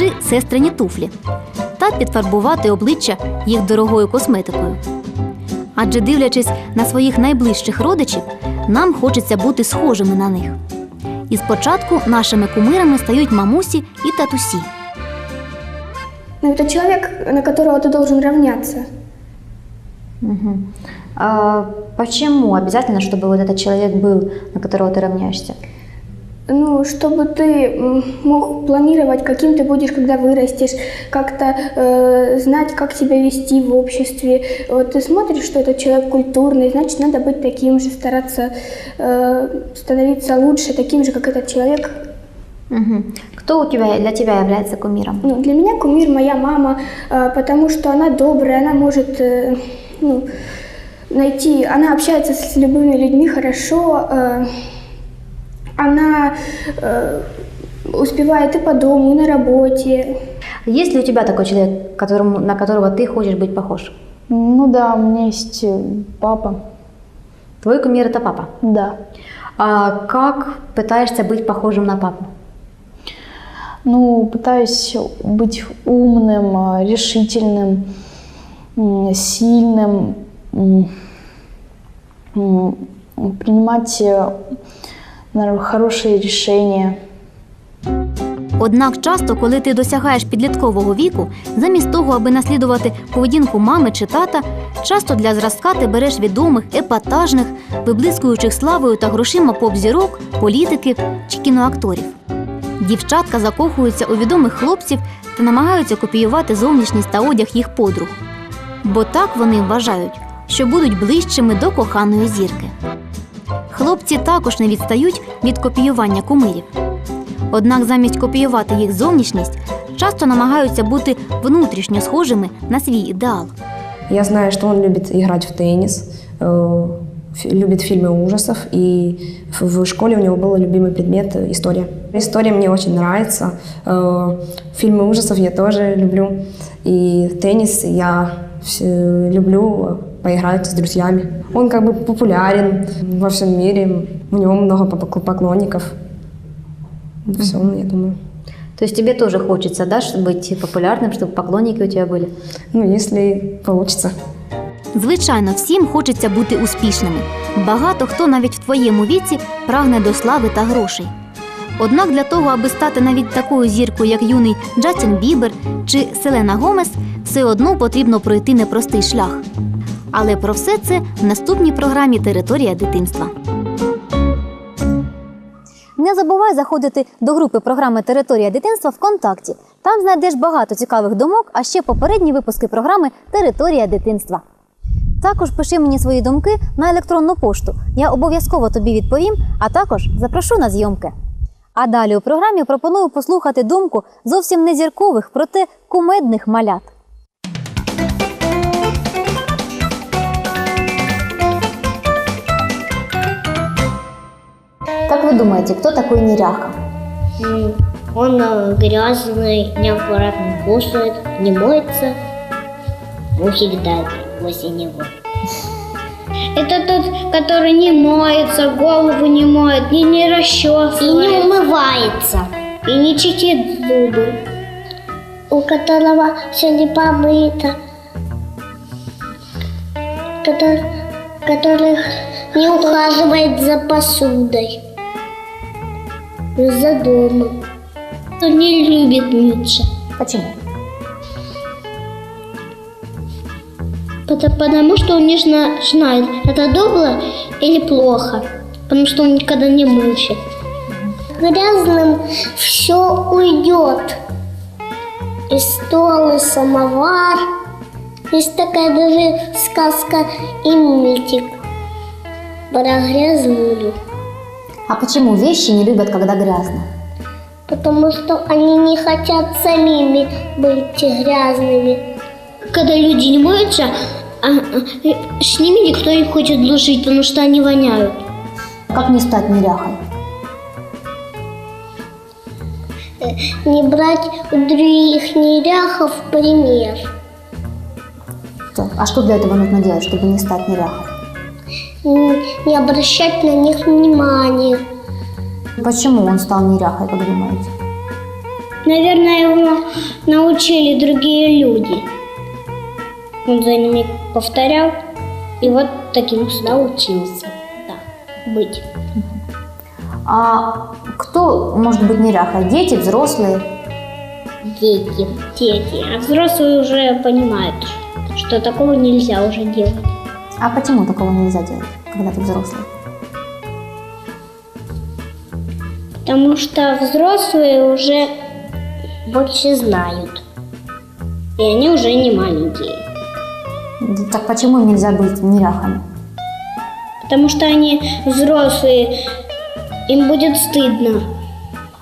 чи сестрині туфлі та підфарбувати обличчя їх дорогою косметикою. Адже дивлячись на своїх найближчих родичів, нам хочеться бути схожими на них. І спочатку нашими кумирами стають мамусі і татусі. Но это человек, на которого ты должен равняться. А почему обязательно, чтобы вот этот человек был, на которого ты равняешься? Ну, чтобы ты мог планировать, каким ты будешь, когда вырастешь, как-то э, знать, как себя вести в обществе. Вот ты смотришь, что этот человек культурный, значит, надо быть таким же, стараться э, становиться лучше, таким же, как этот человек. Мгм. Кто у тебя для тебя является кумиром? Ну, для меня кумир моя мама, э, потому что она добрая, она может э, ну, найти, она общается с любыми людьми хорошо, э, она э, успевает и по дому, и на работе. Есть ли у тебя такой человек, которому, на которого ты хочешь быть похож? Ну да, у меня есть э, папа. Твой кумир это папа. Да. А как пытаешься быть похожим на папу? Ну, пытаюсь быть умным, э, решительным, сильным, принимать хорошие решения. Однак часто, коли ти досягаєш підліткового віку, замість того, аби наслідувати поведінку мами чи тата, часто для зразка ти береш відомих, епатажних, виблискуючих славою та грошима поп-зірок, політиків чи кіноакторів. Дівчатка закохуються у відомих хлопців та намагаються копіювати зовнішність та одяг їх подруг. Бо так вони вважають, що будуть ближчими до коханої зірки. Хлопці також не відстають від копіювання кумирів. Однак замість копіювати їх зовнішність, часто намагаються бути внутрішньо схожими на свій ідеал. Я знаю, что он любит играть в теннис, э, фи- любит фильмы ужасов, и в в школе у него был любимый предмет э, история. История мне очень нравится, э, фильмы ужасов я тоже люблю, и теннис я вс- люблю поиграть с друзьями. Он как бы популярен во всем мире, у него много покло- поклонников. Все, я думаю. То есть тебе тоже хочется, да, чтобы быть популярным, чтобы поклонники у тебя были? Ну, если получится. Звичайно, всім хочеться бути успішними. Багато хто навіть в твоєму віці прагне до слави та грошей. Однак для того, аби стати навіть такою зіркою, як юний Джастін Бібер чи Селена Гомес, все одно потрібно пройти непростий шлях. Але про все це в наступній програмі Територія дитинства. Не забувай заходити до групи програми Територія дитинства ВКонтакті. Там знайдеш багато цікавих думок, а ще попередні випуски програми Територія дитинства. Також пиши мені свої думки на електронну пошту. Я обов'язково тобі відповім, а також запрошу на зйомки. А далі у програмі пропоную послухати думку зовсім не зіркових, проте кумедних малят. Вы думаете, кто такой неряха? Он э, грязный, неаккуратно кушает, не моется. Мухи летают возле него. Это тот, который не моется, голову не моет, и не расчесывает. И не умывается. И не чистит зубы. У которого все не помыто. Который, который не ухаживает за посудой. За домом. Он не любит мыться. Почему? Потому, потому что он не зна- знает, это добро или плохо. Потому что он никогда не мылся. Грязным все уйдет. И стол, и самовар. Есть такая даже сказка и мультик про грязнулю. А почему вещи не любят, когда грязно? Потому что они не хотят самими быть грязными. Когда люди не моются, а, а, с ними никто не хочет дружить, потому что они воняют. Как не стать неряхой? Не брать у других неряхов пример. Что? А что для этого нужно делать, чтобы не стать неряхой? Не обращать на них внимания. Почему он стал неряхой, как думаете? Наверное, его научили другие люди. Он за ними повторял, и вот таким научился да, быть. А кто может быть неряхой? Дети, взрослые? Дети, дети. А взрослые уже понимают, что такого нельзя уже делать. А почему такого нельзя делать, когда ты взрослый? Потому что взрослые уже больше знают. И они уже не маленькие. Так почему им нельзя быть неряхами? Потому что они взрослые, им будет стыдно.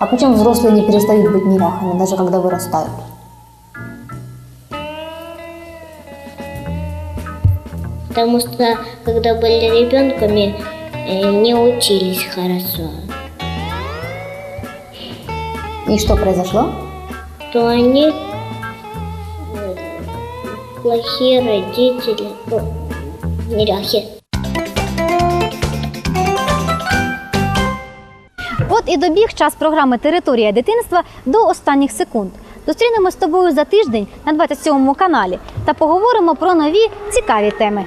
А почему взрослые не перестают быть неряхами, даже когда вырастают? Потому что, когда были ребенками, э, не учились хорошо. И что произошло? То они э, плохие родители, ну, неряхи. От і добіг час програми Територія дитинства до останніх секунд. Зустрінемось з тобою за тиждень на 27 каналі та поговоримо про нові цікаві теми.